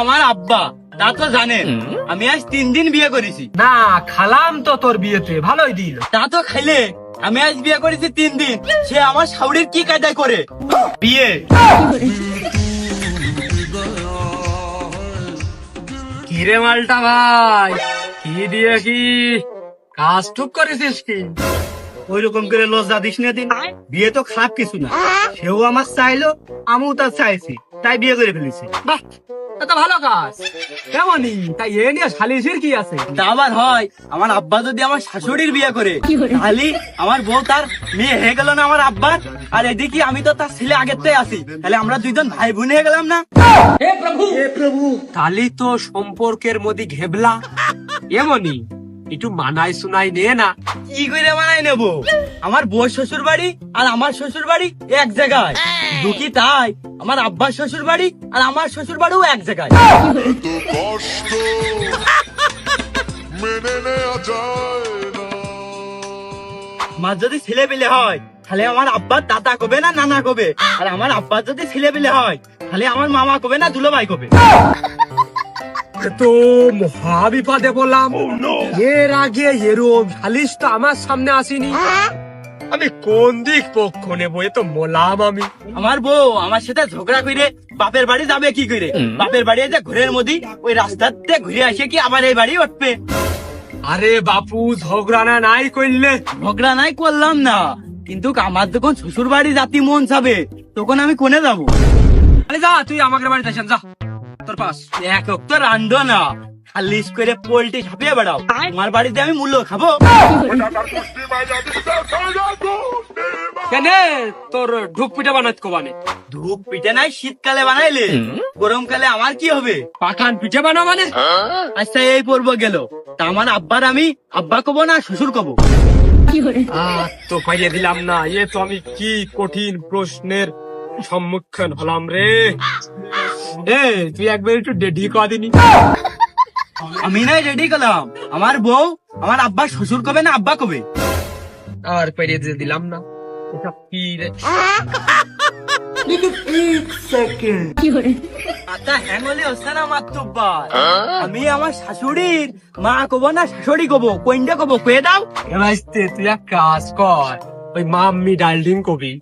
আমার আব্বা তা তো জানেন। আমি আজ তিন দিন বিয়ে করেছি। না খালাম তো তোর বিয়েতে ভালোই দিল। তা তো খাইলে আমি আজ বিয়ে করেছি তিন দিন। সে আমার শাউরির কি কায়দায় করে? বিয়ে। কি রে মালটা ভাই কি দিয়ে কি কাজ টুক করেছিস কি? ওই রকম করে লজ্জা দিস না দিন। বিয়ে তো খারাপ কিছু না। সেও আমার চাইলো আমিও তার চাইছি তাই বিয়ে করে ফেলেছি। বাহ এটা ভালো কাজ। কেমনই? তাই এ নিয়ে সালিশের কি আছে? তা আবার হয় আমার আব্বা যদি আমার শাশুড়ির বিয়ে করে তাহলে আমার বউ তার মেয়ে হয়ে গেল না আমার আব্বার আর এদিকে আমি তো তার ছেলে আগের থেকে আছি তাহলে আমরা দুইজন ভাই বোন হয়ে গেলাম না? তালি তো সম্পর্কের মধ্যে ঘেবলা। এমনই একটু মানাই শুনাই নিয়ে না। কি করে বানাই নেব? আমার বউ শ্বশুর বাড়ি আর আমার শ্বশুর বাড়ি এক জায়গায়। দুঃখী তাই। আমার আব্বার শ্বশুর বাড়ি আর আমার শ্বশুর বাড়িও এক জায়গায়। কষ্ট মেনে নেওয়া যায় না। যদি ছেলে পেলে হয় তাহলে আমার আব্বার দাদা কবে না নানা কবে? আর আমার আব্বার যদি ছেলে পেলে হয় তাহলে আমার মামা কবে না দুলো ভাই কবে? এ তো মহা বিপদে বললাম এর আগে এরম সালিশ তো আমার সামনে আসেনি। আমি কোন দিক পক্ষ নেব এ তো মোলাম আমি। আমার বউ আমার সাথে ঝগড়া করে বাপের বাড়ি যাবে কি করে বাপের বাড়ি যে ঘরের মধ্যে ওই রাস্তাতে ঘুরে আসে কি আবার এই বাড়ি উঠবে? আরে বাপু ঝগড়া না নাই করলে ঝগড়া নাই করলাম না। কিন্তু আমার যখন শ্বশুর বাড়ি জাতি মন যাবে তখন আমি কোনে যাব? আরে যা তুই আমাকে বাড়িতে আসেন যা। তোর পাস। এক তো রান্ধো না খালিশ করে পোল্ট্রি ছাপিয়ে বেড়াও। আমার বাড়িতে আমি মূল্য খাব। কেন? তোর ঢুক পিঠা বানাত কোবানে ধূপ পিঠে নাই শীতকালে বানাইলে। গরমকালে আমার কি হবে? পাকান পিঠে বানা মানে। আচ্ছা এই পর্ব গেল। তা আমার আব্বার আমি আব্বা কব না শ্বশুর কব। তো পাইয়ে দিলাম না। এ তো আমি কি কঠিন প্রশ্নের সম্মুখীন হলাম রে? এ তুই একবার একটু ডেডি কদিনি আমি নাই রেডি করলাম আমার বউ আমার আব্বা শ্বশুর কবে না আব্বা কবে? আর পাইয়ে দিয়ে দিলাম না। এটা কি রে? আচ্ছা না মাত্রবার আমি আমার শাশুড়ির মা কব না শাশুড়ি কব কোনটা কব কয়ে দাও। রাইতে তুই এক কাজ কর ওই মাম্মি ডালডিং কবি।